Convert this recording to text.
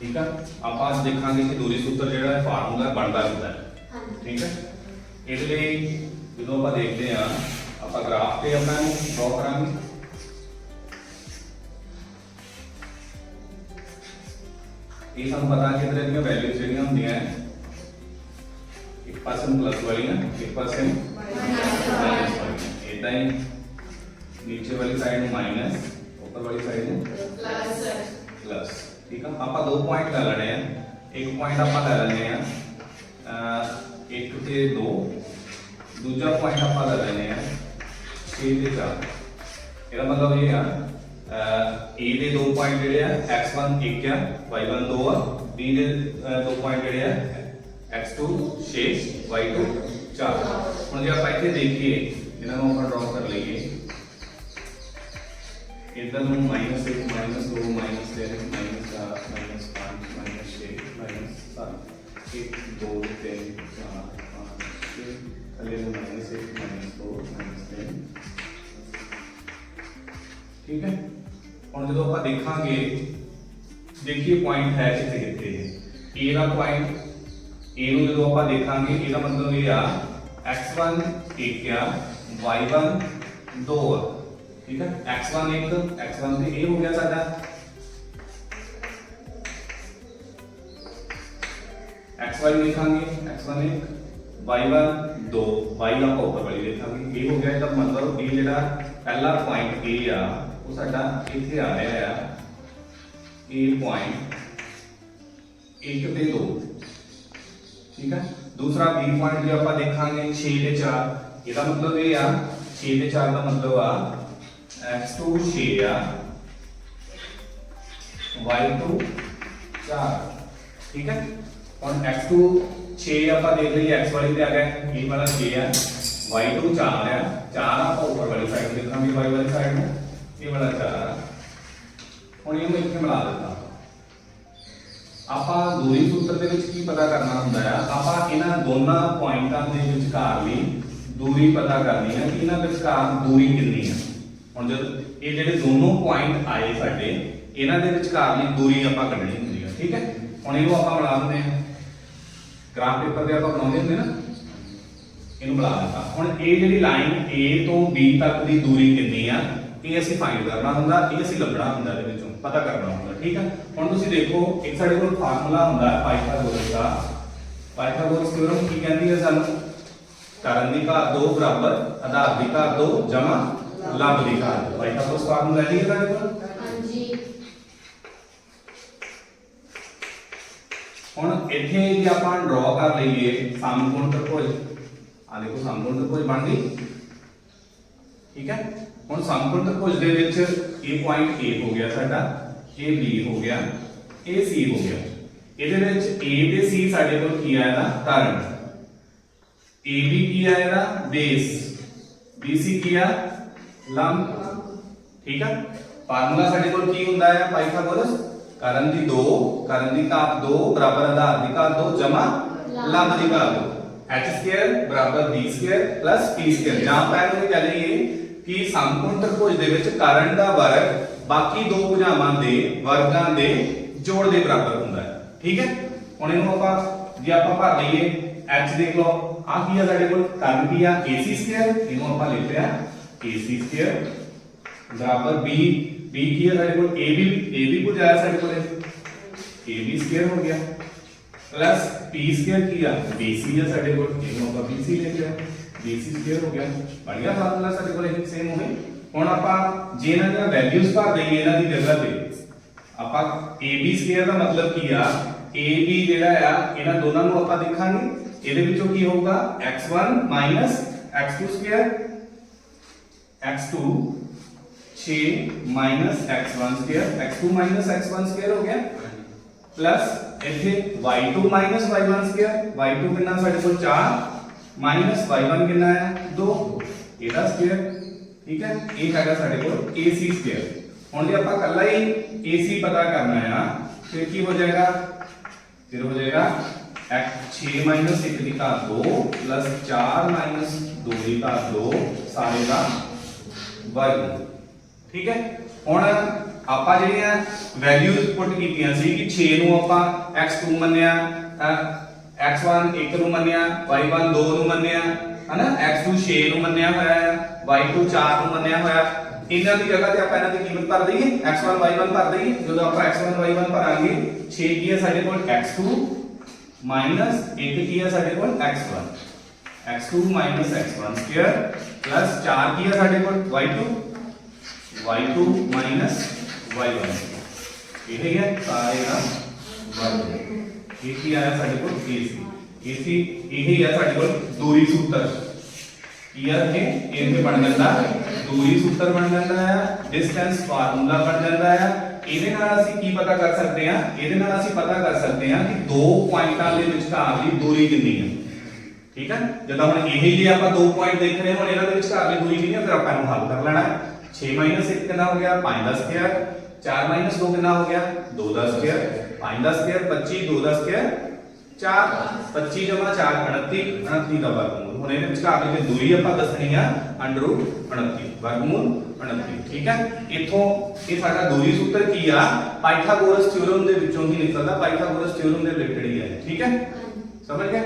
ਠੀਕ ਆ ਆਪਾਂ ਅੱਜ ਦੇਖਾਂਗੇ ਕਿ ਦੂਰੀ ਸੂਤਰ ਜਿਹੜਾ ਹੈ ਫਾਰਮੂਲਾ ਬਣਦਾ ਹੁੰਦਾ ਹੈ ਹਾਂਜੀ ਠੀਕ ਹੈ ਇਹਦੇ ਲਈ ਜਦੋਂ ਆਪਾਂ ਦੇਖਦੇ ਆ ਆਪਾਂ ਗ੍ਰਾਫ ਤੇ ਆਪਣਾ ਨੂੰ ਡਰਾ ਕਰਾਂਗੇ ਇਹ ਸਾਨੂੰ ਪਤਾ ਕਿ ਇਹਦੇ ਦੀਆਂ ਵੈਲਿਊਜ਼ ਜਿਹੜੀਆਂ ਹੁੰਦੀਆਂ ਹੈ 1% ਪਲੱਸ ਵਾਲੀਆਂ 1% ਮਾਈਨਸ ਵਾਲੀਆਂ ਇਦਾਂ ਹੀ ਨੀਚੇ ਵਾਲੀ ਸਾਈਡ ਨੂੰ ਮਾਈਨਸ ਉੱਪਰ ਵਾਲੀ ਸਾਈਡ ਨੂੰ ਪਲੱਸ ਪਲੱਸ ठीक है? आप दो पॉइंट ला लेने हैं। एक पॉइंट आप ला लेने हैं एक से दो। दूसरा पॉइंट आप ला लेने हैं छह से चार। इसका मतलब ये है ए दे दो पॉइंट जेडे है एक्स वन एक है वाई वन दो है बी दे दो पॉइंट जेडे है एक्स टू छे वाई टू चार। हम जब आप इतने देखिए। इन्हें हम अपना ड्रॉ कर लेंगे। ਲਈਏ ਇਧਰ ਨੂੰ minus 1 minus 2 minus 3 minus 4 minus 5 minus 6 minus 7 1 2 3 4 5 6 ਥੱਲੇ ਨੂੰ ਮਾਈਨਸ 1 ਮਾਈਨਸ 2 ਮਾਈਨਸ 3 ਠੀਕ ਹੈ ਹੁਣ ਜਦੋਂ ਆਪਾਂ ਦੇਖਾਂਗੇ ਦੇਖੀਏ ਪੁਆਇੰਟ ਹੈ ਕਿੱਥੇ ਕਿੱਥੇ ਹੈ A ਦਾ ਪੁਆਇੰਟ A ਨੂੰ ਜਦੋਂ ਆਪਾਂ ਦੇਖਾਂਗੇ ਇਹਦਾ ਮਤਲਬ ਇਹ ਆ x1 1 ਆ y1 2 ਆ ਠੀਕ ਹੈ x1 1 x1 ਤੇ ਇਹ ਹੋ ਗਿਆ ਸਾਡਾ xy ਲਿਖਾਂਗੇ x1 1 y1 2 y ਦਾ ਆਪਾਂ ਉੱਪਰ ਵਾਲੀ ਲਿਖਾਂਗੇ ਇਹ ਹੋ ਗਿਆ ਇਹਦਾ ਮਤਲਬ ਇਹ ਜਿਹੜਾ ਪਹਿਲਾ ਪੁਆਇੰਟ A ਆ ਉਹ ਸਾਡਾ ਇੱਥੇ ਆ ਰਿਹਾ ਆ ਇਹ ਪੁਆਇੰਟ 1 ਤੇ 2 ਠੀਕ ਹੈ ਦੂਸਰਾ B ਪੁਆਇੰਟ ਜੇ ਆਪਾਂ ਦੇਖਾਂਗੇ 6 ਤੇ 4 ਇਹਦਾ ਮਤਲਬ ਇਹ ਆ 6 ਤੇ 4 ਦਾ ਮਤਲਬ ਆ x2 6 ਆ। Y2 4 ਠੀਕ ਹੈ? ਹੁਣ x2 6 ਆਪਾਂ ਦੇਖ ਲਈਏ x ਵਾਲੀ ਤੇ ਆ ਗਿਆ ਇਹ ਵਾਲਾ 6 ਆ। Y2 4 ਆ। 4 ਆਪਾਂ ਉੱਪਰ ਵਾਲੀ ਸਾਈਡ ਦੇਖਾਂਗੇ, y ਵਾਲੀ ਸਾਈਡ ਨੂੰ। ਇਹ ਵਾਲਾ 4 ਆ। ਹੁਣ ਇਹਨੂੰ ਇੱਥੇ ਮਿਲਾ ਦਿੱਤਾ। ਆਪਾਂ ਦੂਰੀ ਸੂਤਰ ਦੇ ਵਿੱਚ ਕੀ ਪਤਾ ਕਰਨਾ ਹੁੰਦਾ ਆ? ਆਪਾਂ ਇਹਨਾਂ ਦੋਨਾਂ ਪੁਆਇੰਟਾਂ ਦੇ ਵਿਚਕਾਰ ਲਈ ਦੂਰੀ ਪਤਾ ਕਰਨੀ ਹੈ ਕਿ ਇਹਨਾਂ ਵਿਚਕਾਰ ਦੂਰੀ ਕਿੰਨੀ ਹੈ ਹੁਣ ਜਦ ਇਹ ਜਿਹੜੇ ਦੋਨੋਂ ਪੁਆਇੰਟ ਆਏ ਸਾਡੇ, ਇਹਨਾਂ ਦੇ ਵਿਚਕਾਰ ਲਈ ਦੂਰੀ ਆਪਾਂ ਕੱਢਣੀ ਹੁੰਦੀ ਹੈ ਠੀਕ ਹੈ? ਹੁਣ ਇਹਨੂੰ ਆਪਾਂ ਬਣਾ ਦਿੰਦੇ ਹਾਂ। ਗ੍ਰਾਫ ਪੇਪਰ ਤੇ ਆਪਾਂ ਬਣਾਉਂਦੇ ਹੁੰਦੇ ਨਾ, ਇਹਨੂੰ ਬਣਾ ਦਿੱਤਾ। ਹੁਣ ਇਹ ਜਿਹੜੀ ਲਾਈਨ A ਤੋਂ B ਤੱਕ ਦੀ ਦੂਰੀ ਕਿੰਨੀ ਆ, ਇਹ ਅਸੀਂ ਫਾਈਂਡ ਕਰਨਾ ਹੁੰਦਾ, ਇਹ ਅਸੀਂ ਲੱਭਣਾ ਹੁੰਦਾ ਇਹਦੇ ਵਿੱਚੋਂ, ਪਤਾ ਕਰਨਾ ਹੁੰਦਾ, ਠੀਕ ਆ? ਹੁਣ ਤੁਸੀਂ ਦੇਖੋ, ਇੱਕ ਸਾਡੇ ਕੋਲ ਫਾਰਮੂਲਾ ਹੁੰਦਾ ਹੈ ਪਾਈਥਾਗੋਰਸ ਦਾ। ਪਾਈਥਾਗੋਰਸ ਥਿਉਰਮ ਕੀ ਕਹਿੰਦੀ ਹੈ ਸਾਨੂੰ? ਕਰਨ ਦੀ ਘਾਤ 2 ਬਰਾਬਰ, ਆਧਾਰ ਦੀ ਘਾਤ 2 ਜਮਾ ਲੰਬ ਦੀ ਘਾਤ ਪਾਈਥਾਗੋਰਸ ਫਾਰਮੂਲਾ ਹੈ ਸਾਡੇ ਕੋਲ। ਹਾਂਜੀ। ਹੁਣ ਇੱਥੇ ਜੇ ਆਪਾਂ ਡਰਾ ਕਰ ਲਈਏ ਸਮਕੋਣ ਤ੍ਰਿਭੁਜ ਆ ਦੇਖੋ ਸਮਕੋਣ ਤ੍ਰਿਭੁਜ ਬਣ ਗਈ। ਠੀਕ ਹੈ? ਹੁਣ ਸਮਕੋਣ ਤ੍ਰਿਭੁਜ ਦੇ ਵਿੱਚ ਇਹ ਪੁਆਇੰਟ A ਹੋ ਗਿਆ ਸਾਡਾ ਇਹ B ਹੋ ਗਿਆ ਇਹ C ਹੋ ਗਿਆ। ਇਹਦੇ ਵਿੱਚ A ਤੇ C ਸਾਡੇ ਕੋਲ ਕੀ ਆਇਆ ਨਾ? ਕਰੰਟ AB ਕੀ ਆਇਆ ਇਹਦਾ? ਬੇਸ BC ਕੀ ਆ? ਲੰਬ ਠੀਕ ਹੈ ਫਾਰਮੂਲਾ ਸਾਡੇ ਕੋਲ ਕੀ ਹੁੰਦਾ ਹੈ ਪਾਈਥਾਗੋਰਸ। ਕਰਨ ਦੀ 2 ਕਰਨ ਦੀ ਘਾਤ 2 ਬਰਾਬਰ ਆਧਾਰ ਦੀ ਘਾਤ 2 ਜਮਾ ਲੰਬ ਦੀ ਘਾਤ 2 h ਸਕੁਅਰ ਬਰਾਬਰ b square plus p square ਜਾਂ ਪਹਿਲਾਂ ਇਹ ਕਹ ਲਈਏ ਕਿ ਸਮਕੋਣ ਤ੍ਰਿਭੁਜ ਦੇ ਵਿੱਚ ਕਰਨ ਦਾ ਵਰਗ ਬਾਕੀ ਦੋ ਭੁਜਾਵਾਂ ਦੇ ਵਰਗਾਂ ਦੇ ਜੋੜ ਦੇ ਬਰਾਬਰ ਹੁੰਦਾ ਹੈ। ਠੀਕ ਹੈ? ਹੁਣ ਇਹਨੂੰ ਆਪਾਂ ਜੇ ਆਪਾਂ ਭਰ ਲਈਏ h ਦੇਖ ਲਓ। ਆ ਕੀ ਆ ਸਾਡੇ ਕੋਲ? ਕਰਨ ਕੀ ਆ ac ਸਕੁਅਰ ਇਹਨੂੰ ਆਪਾਂ ਲਿਖ ਲਿਆ ac ਸਕੁਅਰ ਬਰਾਬਰ b b ਕੀ ਹੈ ਸਾਡੇ ਕੋਲ? Ab ab ਕੋ ਜਾਇਆ ਸਾਡੇ ਕੋਲ ab ਸਕੁਅਰ ਹੋ ਗਿਆ। ਪਲੱਸ p ਸਕੁਅਰ ਕੀ ਆ? Bc ਹੈ ਸਾਡੇ ਕੋਲ। ਇਹਨੂੰ ਆਪਾਂ bc ਲਿਖ ਲਿਆ। Bc ਸਕੁਅਰ ਹੋ ਗਿਆ। ਬਣ ਗਿਆ ਫਾਰਮੂਲਾ ਸਾਡੇ ਕੋਲ ਇਹ ਸੇਮ ਹੋ ਗਈ। ਹੁਣ ਆਪਾਂ ਜੇ ਇਹਨਾਂ ਦੀਆਂ ਵੈਲਿਊਜ਼ ਭਰ ਦਈਏ ਇਹਨਾਂ ਦੀ ਜਗ੍ਹਾ ਤੇ, ਆਪਾਂ ab ਸਕੁਅਰ ਦਾ ਮਤਲਬ ਕੀ ਆ? Ab ਜਿਹੜਾ ਆ, ਇਹਨਾਂ ਦੋਨਾਂ ਨੂੰ ਆਪਾਂ ਦੇਖਾਂਗੇ। ਇਹਦੇ ਵਿੱਚੋਂ ਕੀ ਹੋਊਗਾ? X1 x2 square x two छ minus x one square x two minus x one square हो गया। प्लस इथे y two minus y one square y two कितना को चार माइनस वाई वन कितना है? दो। एटा स्केयर ठीक है? एक आ गया साढ़े को ए सी स्केयर हम जी आप कला ही ए सी पता करना है हाँ? फिर की हो जाएगा? फिर हो जाएगा छे माइनस एक का दो प्लस चार माइनस दो का दो सारे का ਵਰਗ ਠੀਕ ਹੈ? ਹੁਣ ਆਪਾਂ ਜਿਹੜੀਆਂ ਵੈਲਿਊਜ਼ ਪੁੱਟ ਕੀਤੀਆਂ ਸੀ ਕਿ 6 ਨੂੰ ਆਪਾਂ x2 ਮੰਨਿਆ x1 1 ਨੂੰ ਮੰਨਿਆ y1 2 ਨੂੰ ਮੰਨਿਆ, ਹਨਾ? x2 6 ਨੂੰ ਮੰਨਿਆ ਹੋਇਆ ਹੈ y2 4 ਨੂੰ ਮੰਨਿਆ ਹੋਇਆ। ਇਹਨਾਂ ਦੀ ਜਗ੍ਹਾ ਤੇ ਆਪਾਂ ਇਹਨਾਂ ਦੀ ਕੀਮਤ ਭਰ ਦਈਏ x1 y1 ਭਰ ਦਈਏ। ਜਦੋਂ ਆਪਾਂ x1 y1 ਭਰਾਂਗੇ 6 ਕੀ ਹੈ ਸਾਡੇ ਕੋਲ? x2 ਮਾਈਨਸ 1 ਕੀ ਹੈ ਸਾਡੇ ਕੋਲ? x1 x2 minus x1 square plus 4 ਕੀ ਹੈ ਸਾਡੇ ਕੋਲ y2 y2 minus y1 ਇਹ ਹੀ ਹੈ ਸਾਰੇ ਦਾ ਵਰਗ ਇਹ ਕੀ ਆਇਆ ਸਾਡੇ ਕੋਲ AC AC ਇਹ ਹੀ ਹੈ ਸਾਡੇ ਕੋਲ ਦੂਰੀ ਸੂਤਰ ਕੀ ਹੈ ਇਹ ਇਹ ਬਣ ਜਾਂਦਾ ਦੂਰੀ ਸੂਤਰ ਬਣ ਜਾਂਦਾ ਹੈ ਡਿਸਟੈਂਸ ਫਾਰਮੂਲਾ ਬਣ ਜਾਂਦਾ ਹੈ ਇਹਦੇ ਨਾਲ ਅਸੀਂ ਕੀ ਪਤਾ ਕਰ ਸਕਦੇ ਹਾਂ ਇਹਦੇ ਨਾਲ ਅਸੀਂ ਪਤਾ ਕਰ ਸਕਦੇ ਹਾਂ ਕਿ ਦੋ ਪੁਆਇੰਟਾਂ ਦੇ ਵਿਚਕਾਰ ਦੀ ਦੂਰੀ ਕਿੰਨੀ ਹੈ ਠੀਕ ਹੈ ਜਦੋਂ ਹੁਣ ਇਹ ਜੇ ਆਪਾਂ ਦੋ ਪੁਆਇੰਟ ਦੇਖ ਰਹੇ ਹੁਣ ਇਹਨਾਂ ਦੇ ਵਿਚਕਾਰ ਦੀ ਦੂਰੀ ਕਿੰਨੀ ਹੈ ਫਿਰ ਆਪਾਂ ਇਹਨੂੰ ਹੱਲ ਕਰ ਲੈਣਾ ਹੈ। 6 1 ਕਿੰਨਾ ਹੋ ਗਿਆ? 5 ਦਾ ਸਕੁਅਰ 4 2 ਕਿੰਨਾ ਹੋ ਗਿਆ? 2 ਦਾ ਸਕੁਅਰ 5 ਦਾ ਸਕੁਅਰ 25 2 ਦਾ ਸਕੁਅਰ 4 25 ਜਮਾ 4 29 29 ਦਾ ਵਰਗਮੂਲ। ਹੁਣ ਇਹਦੇ ਵਿਚਕਾਰ ਦੀ ਦੂਰੀ ਆਪਾਂ ਦੱਸਣੀ ਆ ਅੰਡਰ ਰੂਟ 29 ਵਰਗਮੂਲ 29 ਠੀਕ ਹੈ ਇੱਥੋਂ ਇਹ ਸਾਡਾ ਦੂਰੀ ਸੂਤਰ ਕੀ ਆ? ਪਾਈਥਾਗੋਰਸ ਥਿਉਰਮ ਦੇ ਵਿੱਚੋਂ ਹੀ ਨਿਕਲਦਾ। ਪਾਈਥਾਗੋਰਸ ਥਿਉਰਮ ਦੇ ਰਿਲੇਟਡ ਹੀ ਹੈ ਠੀਕ ਹੈ ਸਮਝ ਗਏ